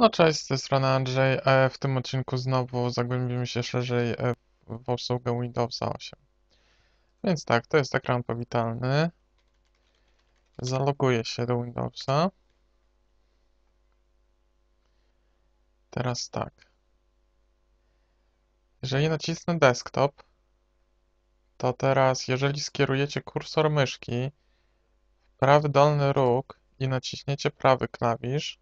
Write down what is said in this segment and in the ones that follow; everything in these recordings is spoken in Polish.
No cześć, z tej strony Andrzej. E, W tym odcinku znowu zagłębimy się szerzej e, w obsługę Windowsa 8. Więc tak, to jest ekran powitalny. Zaloguję się do Windowsa. Teraz tak. Jeżeli nacisnę desktop, to teraz jeżeli skierujecie kursor myszki w prawy dolny róg i naciśniecie prawy klawisz,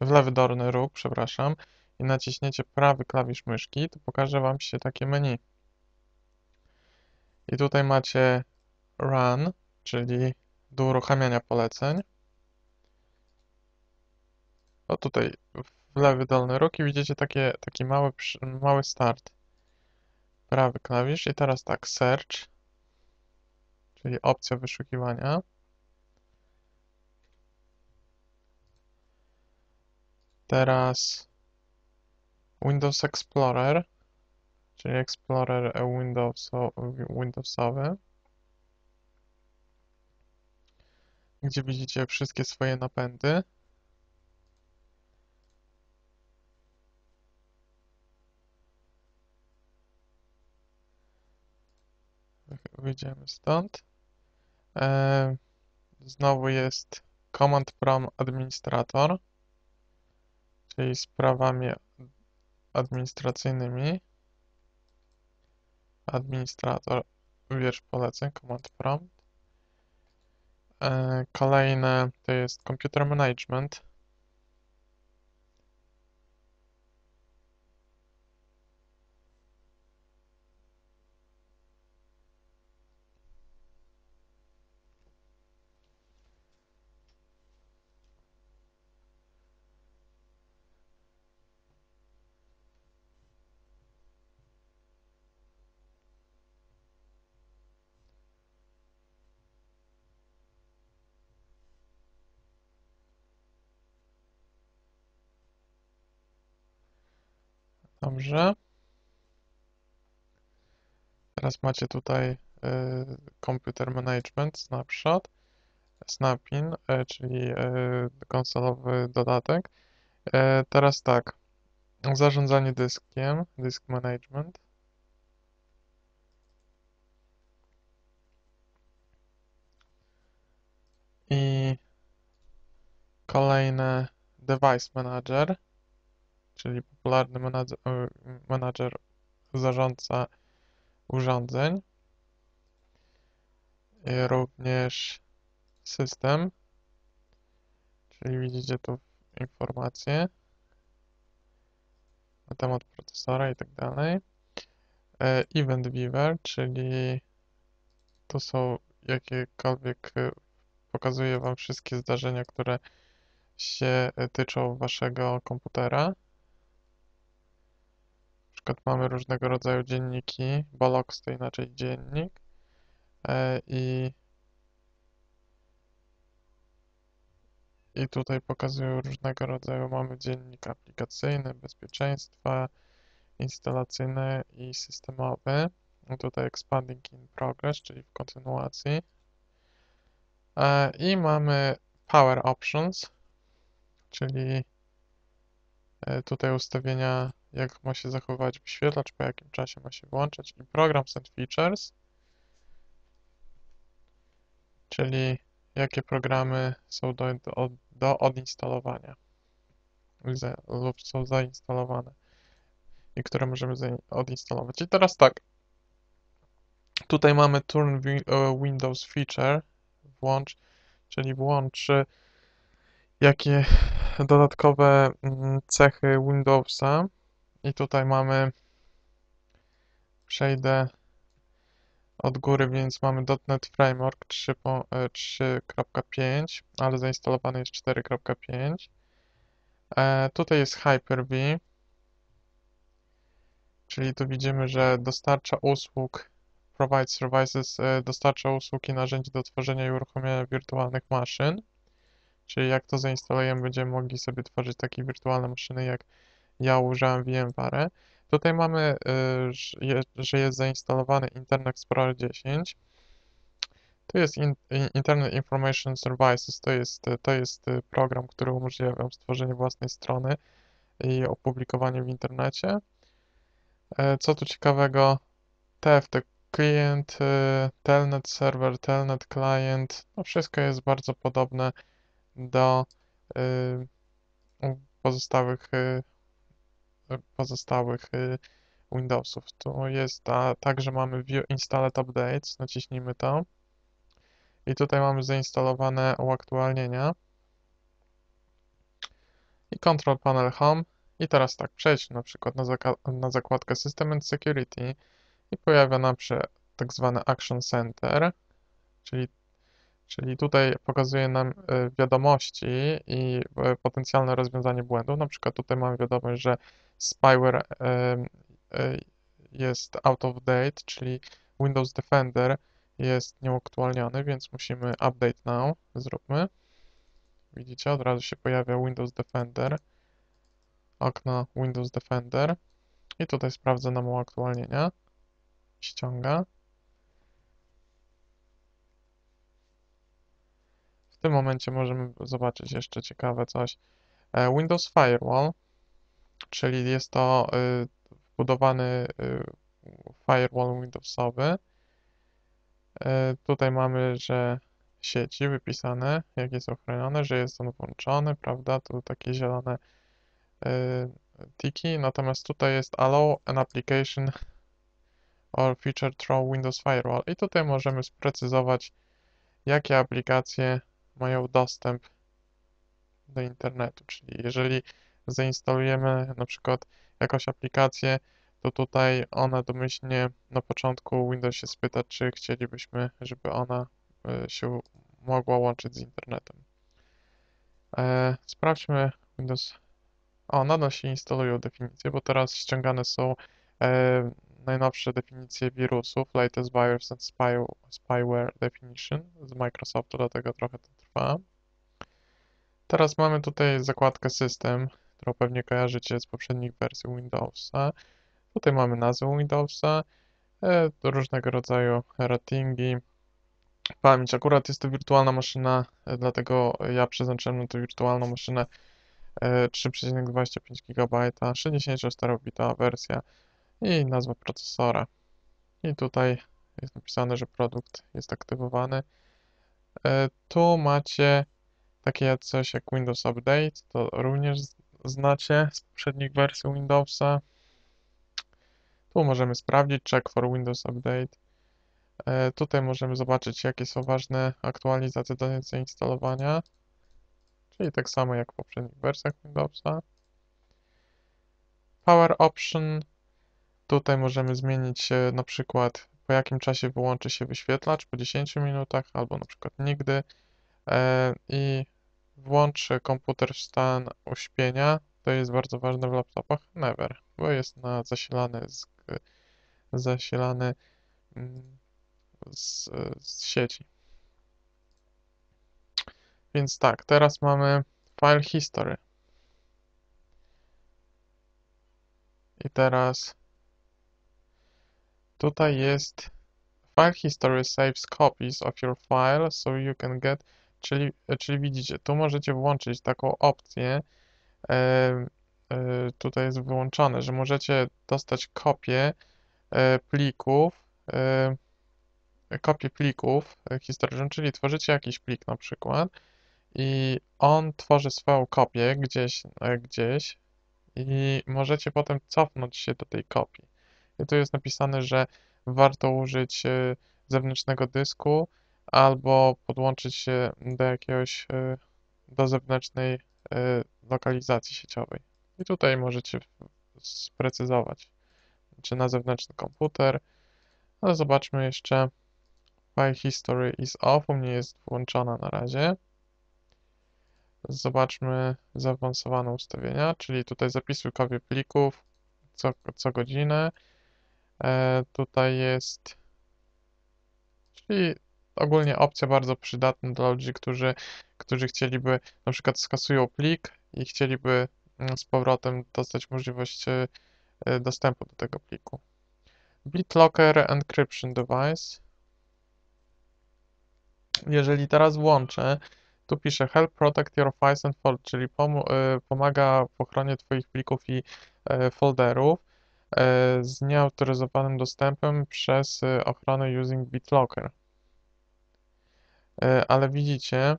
w lewy dolny róg, przepraszam, i naciśniecie prawy klawisz myszki, to pokaże Wam się takie menu. I tutaj macie Run, czyli do uruchamiania poleceń. O tutaj w lewy dolny róg i widzicie takie, taki mały, mały start. Prawy klawisz i teraz tak, Search, czyli opcja wyszukiwania. Teraz Windows Explorer, czyli Explorer Windowso, Windowsowy, gdzie widzicie wszystkie swoje napędy. Wyjdziemy stąd. E, znowu jest Command Prompt Administrator czyli sprawami administracyjnymi. Administrator, wiersz poleceń, command prompt. E, kolejne to jest computer management. Dobrze. Teraz macie tutaj y, Computer Management, Snapshot, Snapin, y, czyli y, konsolowy dodatek. Teraz tak, zarządzanie dyskiem, Disk Management. I kolejne Device Manager czyli popularny menadżer, menadżer zarządca urządzeń. Również system, czyli widzicie tu informacje na temat procesora i tak dalej. E, Event Viewer, czyli to są jakiekolwiek, e, pokazuje Wam wszystkie zdarzenia, które się e, tyczą Waszego komputera przykład mamy różnego rodzaju dzienniki, Bolox to inaczej dziennik e, i i tutaj pokazują różnego rodzaju, mamy dziennik aplikacyjny, bezpieczeństwa, instalacyjny i systemowy. Tutaj expanding in progress, czyli w kontynuacji. E, I mamy power options, czyli tutaj ustawienia jak ma się zachować wyświetlacz, po jakim czasie ma się włączać i Programs and Features, czyli jakie programy są do, do, do odinstalowania lub są zainstalowane i które możemy odinstalować. I teraz tak, tutaj mamy Turn e, Windows Feature, włącz, czyli włącz jakie dodatkowe mm, cechy Windowsa i tutaj mamy, przejdę od góry, więc mamy .NET Framework 3.5, e, ale zainstalowany jest 4.5. E, tutaj jest Hyper-V, czyli tu widzimy, że dostarcza usług, provide services, e, dostarcza usług i narzędzi do tworzenia i uruchomienia wirtualnych maszyn. Czyli jak to zainstalujemy, będziemy mogli sobie tworzyć takie wirtualne maszyny jak ja użyłem VMware. Tutaj mamy, y, że jest zainstalowany Internet Explorer 10. To jest Internet Information Services, to jest, to jest program, który umożliwia Wam stworzenie własnej strony i opublikowanie w internecie. E, Co tu ciekawego? TFT Client, e, Telnet Server, Telnet Client, no wszystko jest bardzo podobne do e, pozostałych e, pozostałych e, Windowsów. Tu jest a, także mamy View Installed Updates, naciśnijmy to. I tutaj mamy zainstalowane uaktualnienia. I Control Panel Home. I teraz tak, przejdźmy na przykład na, na zakładkę System and Security i pojawia nam się tak zwany Action Center, czyli, czyli tutaj pokazuje nam e, wiadomości i e, potencjalne rozwiązanie błędów. Na przykład tutaj mamy wiadomość, że spyware e, jest out of date, czyli Windows Defender jest nieuaktualniony, więc musimy update now, zróbmy. Widzicie, od razu się pojawia Windows Defender, okno Windows Defender i tutaj sprawdza nam uaktualnienia, ściąga. W tym momencie możemy zobaczyć jeszcze ciekawe coś. E, Windows Firewall, czyli jest to y, wbudowany y, firewall Windowsowy. E, tutaj mamy, że sieci wypisane, jak jest ochronione, że jest on włączony, prawda? Tu takie zielone y, tiki, natomiast tutaj jest allow an application or feature through Windows Firewall i tutaj możemy sprecyzować, jakie aplikacje mają dostęp do internetu, czyli jeżeli zainstalujemy na przykład jakąś aplikację, to tutaj ona domyślnie na początku Windows się spyta, czy chcielibyśmy, żeby ona y, się mogła łączyć z internetem. E, sprawdźmy Windows. O, nadal się instalują definicje, bo teraz ściągane są e, najnowsze definicje wirusów, latest virus and spy, spyware definition z Microsoftu, dlatego trochę to trwa. Teraz mamy tutaj zakładkę system, którą pewnie kojarzycie z poprzednich wersji Windowsa. Tutaj mamy nazwę Windowsa, e, różnego rodzaju ratingi, pamięć. Akurat jest to wirtualna maszyna, e, dlatego ja przeznaczyłem na tę wirtualną maszynę 3,25 GB, 64-bitowa wersja i nazwa procesora. I tutaj jest napisane, że produkt jest aktywowany. E, tu macie takie coś jak Windows Update, to również znacie z poprzednich wersji Windowsa. Tu możemy sprawdzić check for Windows Update. E, tutaj możemy zobaczyć, jakie są ważne aktualizacje do zainstalowania, czyli tak samo jak w poprzednich wersjach Windowsa. Power Option. Tutaj możemy zmienić na przykład po jakim czasie wyłączy się wyświetlacz, po 10 minutach albo na przykład nigdy. E, I włącz komputer w stan uśpienia. To jest bardzo ważne w laptopach. Never, bo jest na zasilany z, zasilany mm, z, z sieci. Więc tak, teraz mamy file history. I teraz tutaj jest file history saves copies of your file so you can get, czyli, czyli widzicie, tu możecie włączyć taką opcję, e, e, tutaj jest wyłączone, że możecie dostać kopię e, plików, e, kopię plików e, historycznych, czyli tworzycie jakiś plik na przykład i on tworzy swoją kopię gdzieś, e, gdzieś i możecie potem cofnąć się do tej kopii. Tu jest napisane, że warto użyć e, zewnętrznego dysku albo podłączyć się do jakiegoś, do zewnętrznej lokalizacji sieciowej. I tutaj możecie sprecyzować, czy na zewnętrzny komputer, ale zobaczmy jeszcze File history is off, u mnie jest włączona na razie. Zobaczmy zaawansowane ustawienia, czyli tutaj zapisuj kopię plików co, co godzinę. E, tutaj jest, czyli ogólnie opcja bardzo przydatna dla ludzi, którzy, którzy chcieliby, na przykład skasują plik i chcieliby mm, z powrotem dostać możliwość e, dostępu do tego pliku. BitLocker Encryption Device jeżeli teraz włączę Tu pisze help protect your files and folders, czyli pomu- y, pomaga w ochronie Twoich plików i e, folderów e, z nieautoryzowanym dostępem przez e, ochronę using BitLocker. E, Ale widzicie,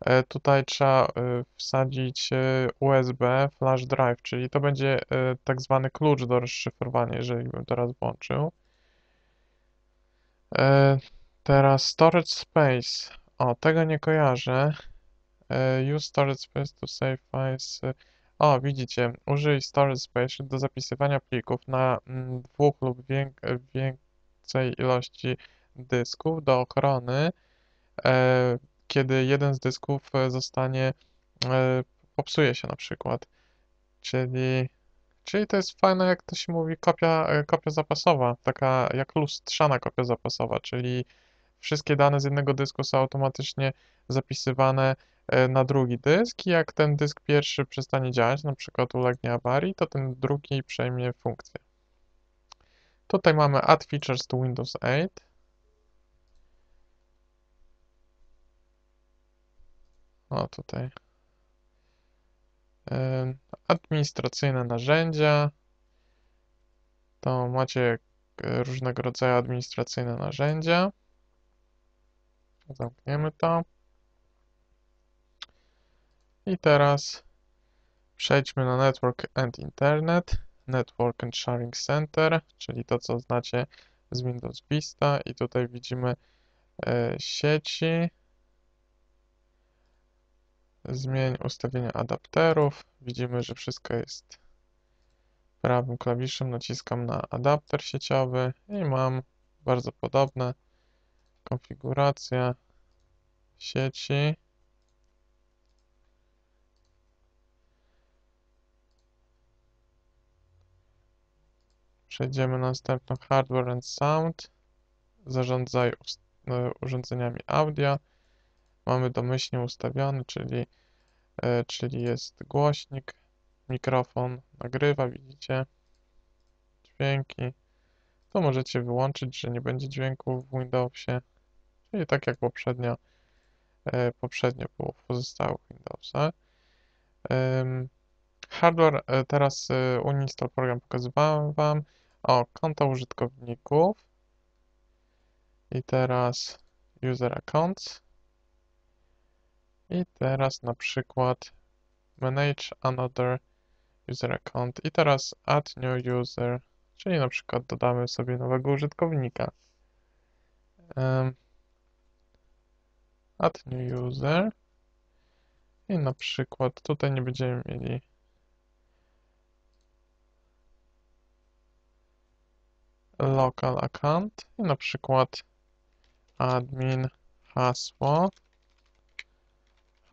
e, tutaj trzeba e, wsadzić e, USB flash drive, czyli to będzie e, tak zwany klucz do rozszyfrowania, jeżeli bym teraz włączył. E, Teraz storage space. O, tego nie kojarzę. E, Use storage space to save files. O, widzicie, użyj storage space do zapisywania plików na mm, dwóch lub wię- więcej ilości dysków do ochrony, e, kiedy jeden z dysków e, zostanie, e, popsuje się na przykład. Czyli, czyli to jest fajne, jak to się mówi, kopia, e, kopia zapasowa, taka jak lustrzana kopia zapasowa, czyli wszystkie dane z jednego dysku są automatycznie zapisywane na drugi dysk i jak ten dysk pierwszy przestanie działać, na przykład ulegnie awarii, to ten drugi przejmie funkcję. Tutaj mamy Add Features to Windows 8. O, tutaj. Em, Administracyjne narzędzia. To macie e, różnego rodzaju administracyjne narzędzia. Zamkniemy to. I teraz przejdźmy na Network and Internet, Network and Sharing Center, czyli to, co znacie z Windows Vista. I tutaj widzimy e, sieci. Zmień ustawienia adapterów. Widzimy, że wszystko jest prawym klawiszem. Naciskam na adapter sieciowy i mam bardzo podobne konfiguracja sieci. Przejdziemy na następną Hardware and Sound. Zarządzaj e, urządzeniami audio. Mamy domyślnie ustawiony, czyli, e, czyli jest głośnik, mikrofon nagrywa, widzicie, dźwięki. To możecie wyłączyć, że nie będzie dźwięku w Windowsie, czyli tak jak poprzednio, e, poprzednio było w pozostałych Windowsach. Hardware, e, teraz uninstall program pokazywałem Wam. O, konta użytkowników. I teraz user accounts. I teraz na przykład manage another user account. I teraz add new user, czyli na przykład dodamy sobie nowego użytkownika. Em, add new user. I na przykład tutaj nie będziemy mieli local account i na przykład admin hasło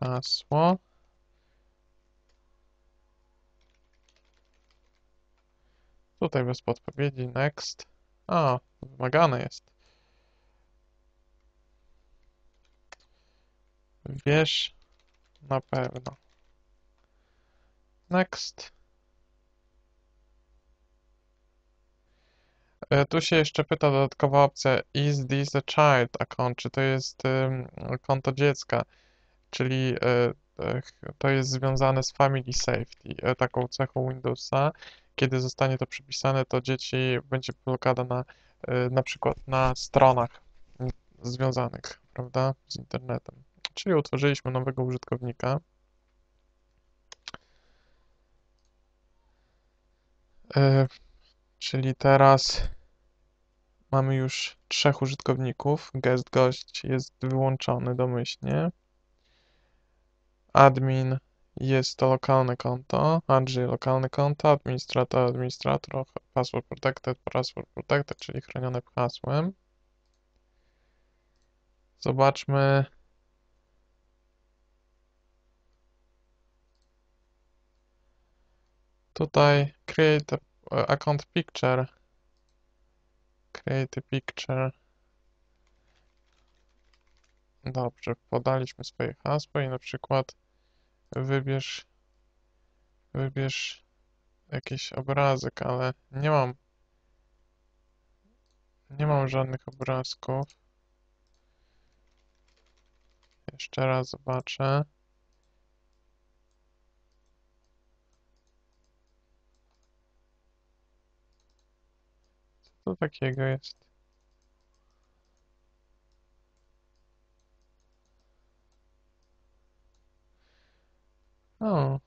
hasło. Tutaj bez podpowiedzi next. A, wymagane jest. Wiesz na pewno. Next Tu się jeszcze pyta dodatkowa opcja Is this a child account? Czy to jest konto dziecka? Czyli e, e, to jest związane z Family Safety, e, taką cechą Windowsa. Kiedy zostanie to przypisane, to dzieci będzie blokada na, e, na przykład na stronach związanych, prawda, z internetem. Czyli utworzyliśmy nowego użytkownika. E, Czyli teraz mamy już trzech użytkowników. Guest gość jest wyłączony domyślnie. Admin jest to lokalne konto. Andrzej lokalne konto. Administrator, administrator. Password protected, password protected, czyli chronione hasłem. Zobaczmy. Tutaj create account picture. Create a picture. Dobrze, podaliśmy swoje hasło i na przykład wybierz wybierz jakiś obrazek, ale nie mam nie mam żadnych obrazków. Jeszcze raz zobaczę. Takiego jest? O.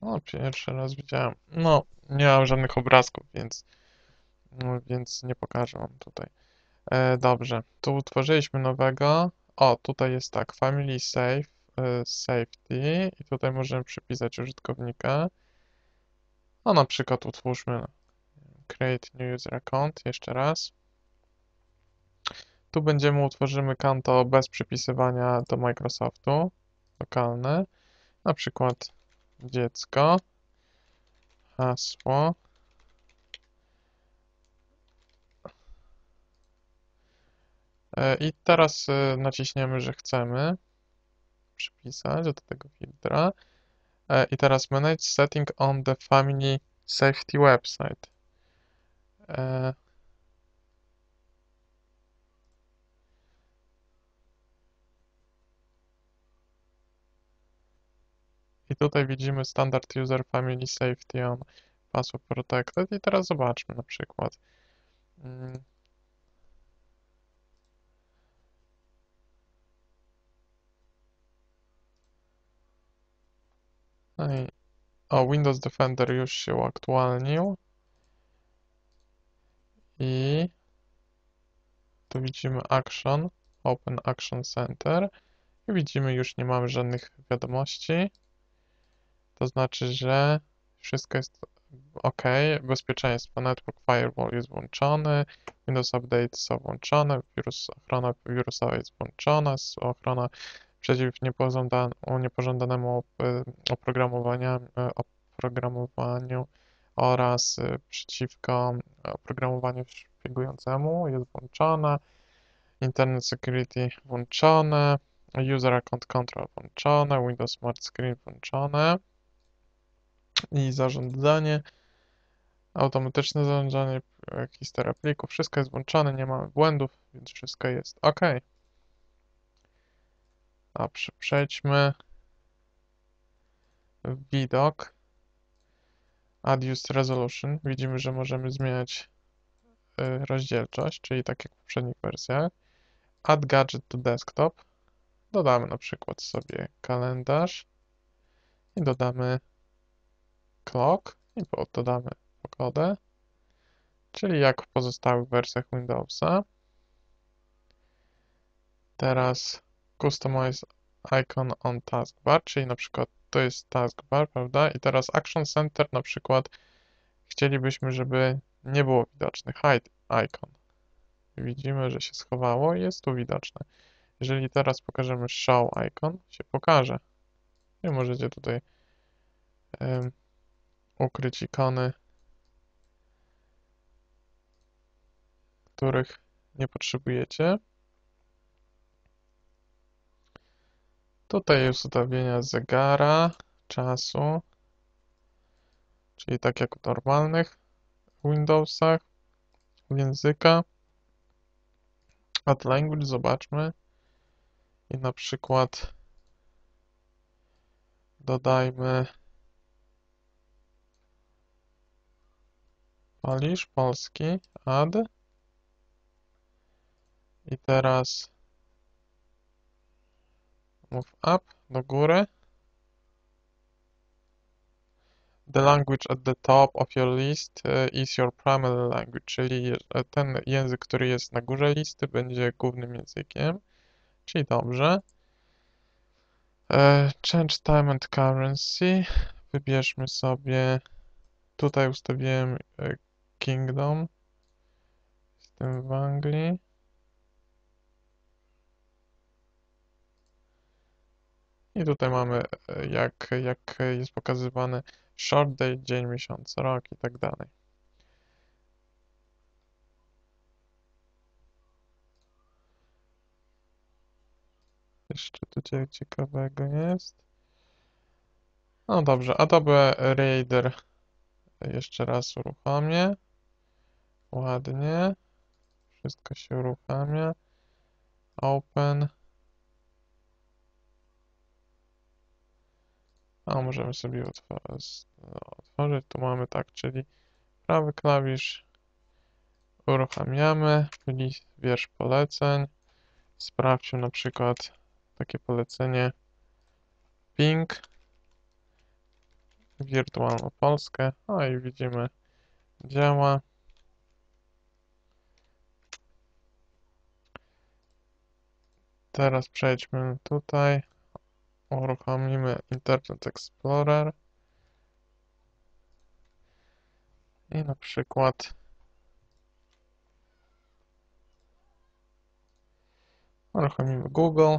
O, pierwszy raz widziałem. No, nie mam żadnych obrazków, więc, no, więc nie pokażę wam tutaj. E, dobrze, tu utworzyliśmy nowego. O, tutaj jest tak, family safe, safety i tutaj możemy przypisać użytkownika. No, na przykład utwórzmy create new user account, jeszcze raz. Tu będziemy utworzymy konto bez przypisywania do Microsoftu, lokalne, na przykład dziecko, hasło, E, I teraz e, naciśniemy, że chcemy przypisać do tego filtra. E, I teraz manage setting on the family safety website. E, I tutaj widzimy standard user family safety on password protected. I teraz zobaczmy na przykład. Mm, No i o, Windows Defender już się uaktualnił. I tu widzimy Action, Open Action Center. I widzimy, już nie mamy żadnych wiadomości. To znaczy, że wszystko jest ok. Bezpieczeństwo Network Firewall jest włączony. Windows Update są włączone. Wirus, ochrona wirusowa jest włączona. Ochrona przeciw niepożądan niepożądanemu e, oprogramowaniu, oraz e, przeciwko oprogramowaniu szpiegującemu jest włączone, Internet Security włączone, User Account Control włączone, Windows Smart Screen włączone i zarządzanie, automatyczne zarządzanie, historia plików, wszystko jest włączone, nie mamy błędów, więc wszystko jest ok. Dobrze, przejdźmy w widok. Add Use Resolution. Widzimy, że możemy zmieniać y, rozdzielczość, czyli tak jak w poprzednich wersjach. Add Gadget to Desktop. Dodamy na przykład sobie kalendarz i dodamy clock i dodamy pogodę, czyli jak w pozostałych wersjach Windowsa. Teraz Customize icon on taskbar, czyli na przykład to jest taskbar, prawda? I teraz Action Center na przykład chcielibyśmy, żeby nie było widoczny hide icon. Widzimy, że się schowało i jest tu widoczne. Jeżeli teraz pokażemy show icon, się pokaże. I możecie tutaj um, ukryć ikony, których nie potrzebujecie. Tutaj jest ustawienia zegara, czasu, czyli tak jak w normalnych Windowsach, języka. Add language, zobaczmy. I na przykład dodajmy Polish, polski, add. I teraz Move up, do góry. The language at the top of your list e, is your primary language, czyli e, ten język, który jest na górze listy, będzie głównym językiem, czyli dobrze. E, change time and currency. Wybierzmy sobie, tutaj ustawiłem Kingdom, jestem w Anglii. I tutaj mamy, e, jak, jak jest pokazywany short day, dzień, miesiąc, rok i tak dalej. Jeszcze tu coś ciekawego jest. No dobrze, Adobe Reader jeszcze raz uruchomię. Ładnie. Wszystko się uruchamia. Open. A możemy sobie otworzyć. Tu mamy tak, czyli prawy klawisz. Uruchamiamy. List, wiersz poleceń. Sprawdźmy na przykład takie polecenie ping. Wirtualną Polskę. O i widzimy, działa. Teraz przejdźmy tutaj. Uruchomimy Internet Explorer. I na przykład uruchomimy Google.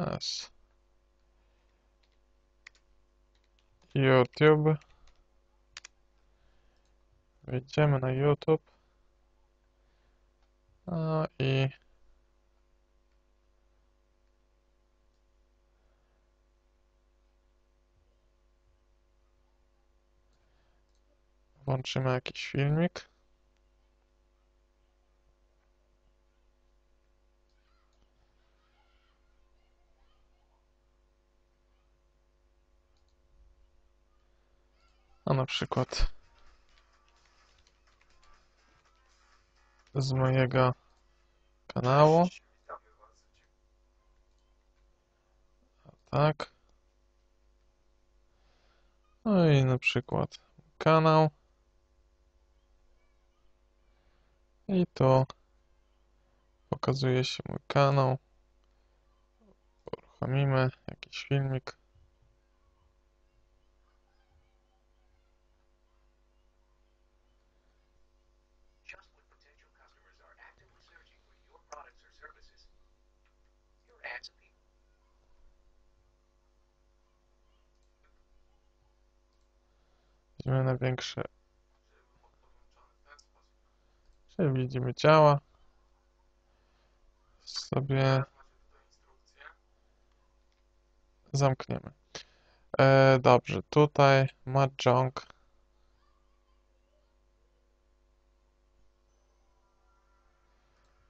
Yes. YouTube. Wejdziemy na YouTube. A i włączymy jakiś filmik. A na przykład z mojego kanału. Tak. No i na przykład kanał. I tu pokazuje się mój kanał. Uruchomimy jakiś filmik. Weźmiemy największe. Czyli widzimy ciała. Sobie zamkniemy. E, dobrze, tutaj Mahjong.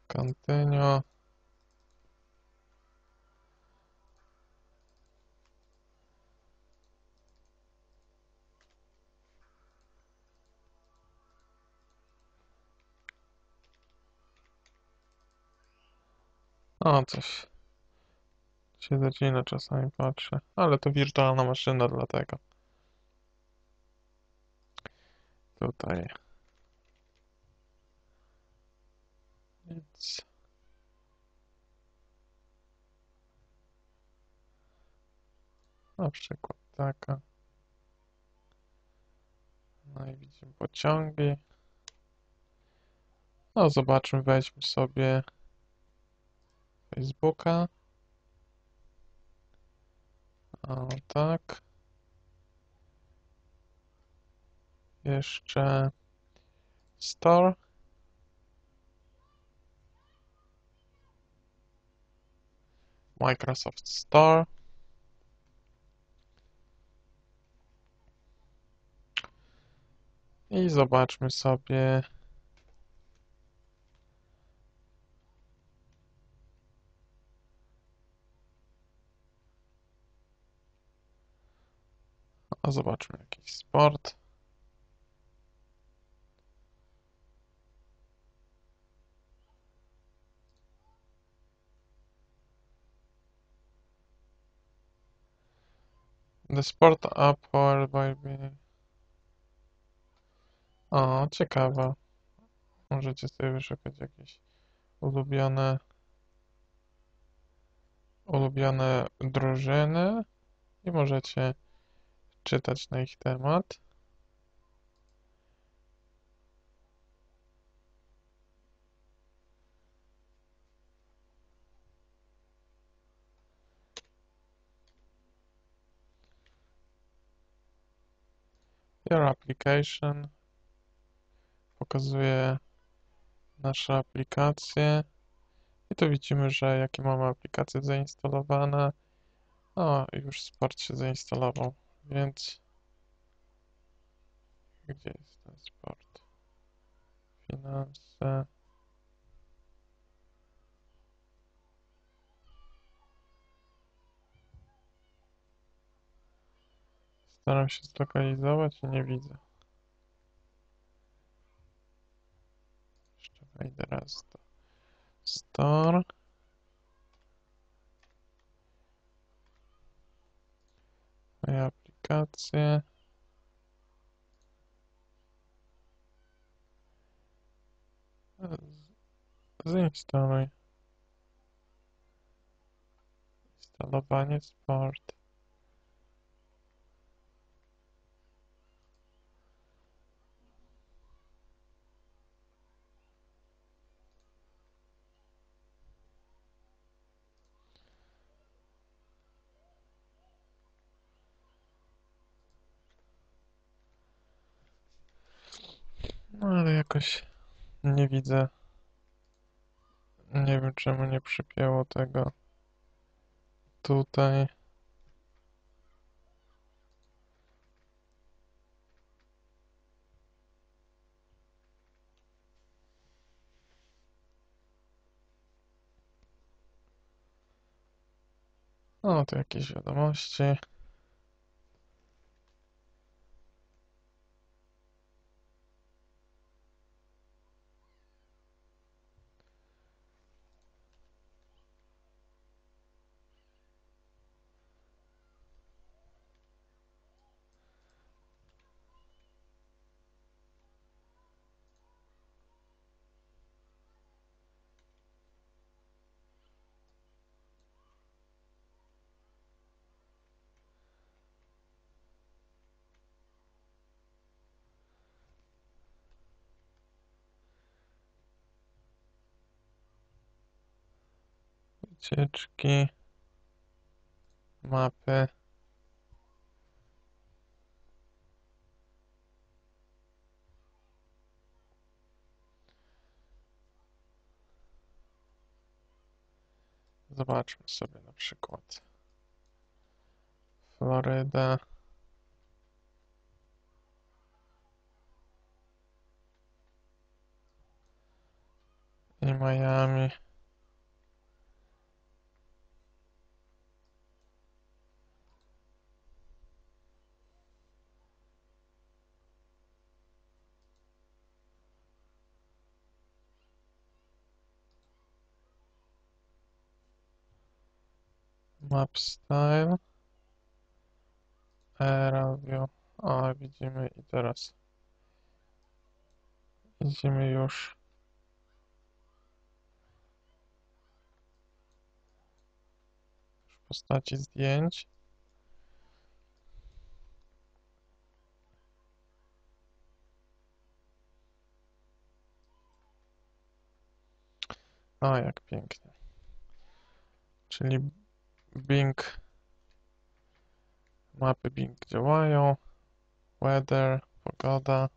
Continue. O, coś się zacina czasami patrzę, ale to wirtualna maszyna dlatego. Tutaj. Nic. Na przykład taka. No i widzimy pociągi. No zobaczmy, weźmy sobie Facebooka. O, tak. Jeszcze Store. Microsoft Store. I zobaczmy sobie A zobaczmy jakiś sport. The sport app powered by me. O, ciekawe. Możecie sobie wyszukać jakieś ulubione ulubione drużyny i możecie czytać na ich temat. Your application pokazuje nasze aplikacje i tu widzimy, że jakie mamy aplikacje zainstalowane. O, już Sport się zainstalował. Więc gdzie jest ten sport? Finanse. Staram się zlokalizować i nie widzę. Jeszcze wejdę raz do Store. Moje aplikacje. Zainstaluj. Instalowanie sport. No ale jakoś nie widzę. Nie wiem czemu nie przypięło tego tutaj. O, tu jakieś wiadomości. Wycieczki. Mapy. Zobaczmy sobie na przykład. Floryda. I Miami. Map style. Aerial view. O, widzimy i teraz. Widzimy już. W postaci zdjęć. O, jak pięknie. Czyli Bing, mapy Bing działają, weather, pogoda.